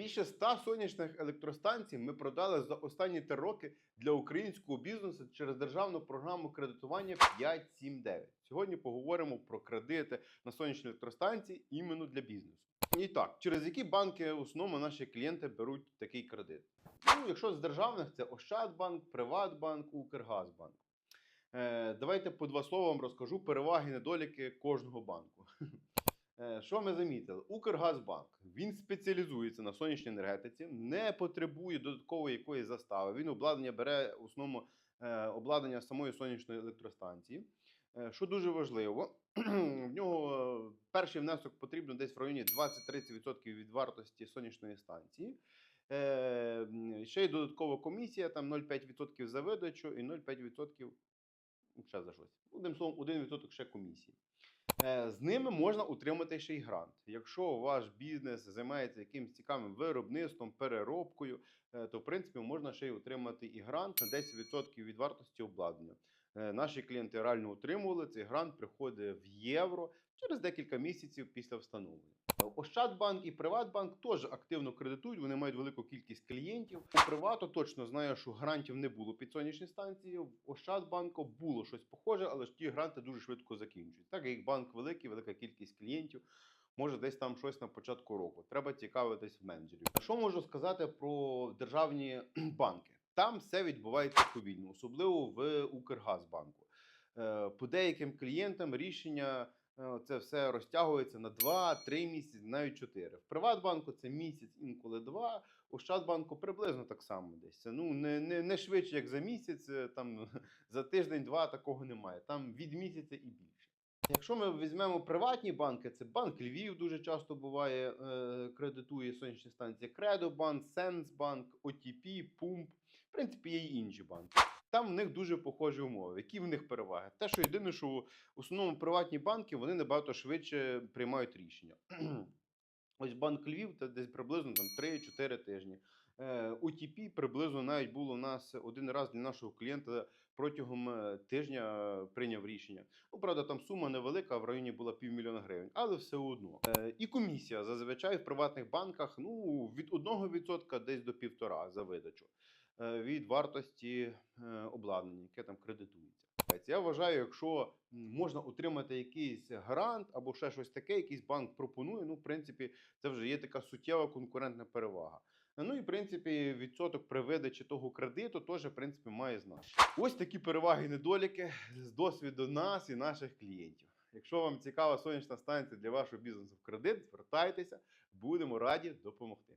Більше 100 сонячних електростанцій ми продали за останні три роки для українського бізнесу через державну програму кредитування 5.7.9. Сьогодні поговоримо про кредити на сонячні електростанції іменно для бізнесу. І так, через які банки в основному наші клієнти беруть такий кредит? Ну, якщо з державних, це Ощадбанк, Приватбанк, Укргазбанк. Е, давайте по два слова вам розкажу переваги і недоліки кожного банку. Е, Що ми замітили? Укргазбанк він спеціалізується на сонячній енергетиці, не потребує додаткової якоїсь застави. Він обладнання бере в основному е, обладнання самої сонячної електростанції. Е, Що дуже важливо, в нього е, перший внесок потрібно десь в районі 20-30% від вартості сонячної станції. Ще й додаткова комісія, там 0,5% за видачу і 0,5% ще за щось. Одним словом, 1% ще комісії. Е, З ними можна отримати ще й грант. Якщо ваш бізнес займається якимось цікавим виробництвом, переробкою, е, то в принципі можна ще й отримати і грант на 10% від вартості обладнання. Е, Наші клієнти реально отримували цей грант, приходить в євро через декілька місяців після встановлення. Ощадбанк і Приватбанк теж активно кредитують, вони мають велику кількість клієнтів. У Привату точно знаю, що грантів не було під сонячні станції. В Ощадбанку було щось похоже, але ж ті гранти дуже швидко закінчують. Так як банк великий, велика кількість клієнтів. Може, десь там щось на початку року. Треба цікавитись в менеджерів. Що можу сказати про державні банки? Там все відбувається повільно, особливо в Укргазбанку. Е, По деяким клієнтам рішення це все розтягується на 2-3 місяці, навіть 4. В Приватбанку це місяць, інколи 2. У Щадбанку приблизно так само десь. Ну не, не, не швидше, як за місяць, е, там за тиждень-два такого немає. Там від місяця і більше. Якщо ми візьмемо приватні банки, це банк Львів дуже часто буває, е, кредитує сонячні станції, Кредобанк, Сенсбанк, OTP, Пумп. В принципі, є й інші банки. Там в них дуже похожі умови. Які в них переваги? Те, що єдине, що в основному приватні банки вони набагато швидше приймають рішення. Ось банк Львів це десь приблизно там 3-4 тижні. Е, OTP приблизно навіть було у нас один раз для нашого клієнта протягом е, тижня е, прийняв рішення. Ну, правда, там сума невелика, в районі була півмільйона гривень, але все одно. Е, і комісія зазвичай в приватних банках ну, від 1% десь до 1,5% за видачу е, від вартості е, обладнання, яке там кредитується. Я вважаю, якщо можна отримати якийсь грант або ще щось таке, якийсь банк пропонує, ну, в принципі, це вже є така суттєва конкурентна перевага. Ну і в принципі відсоток при видачі того кредиту теж в принципі має значення. Ось такі переваги і недоліки з досвіду нас і наших клієнтів. Якщо вам цікава сонячна станція для вашого бізнесу в кредит, звертайтеся, будемо раді допомогти.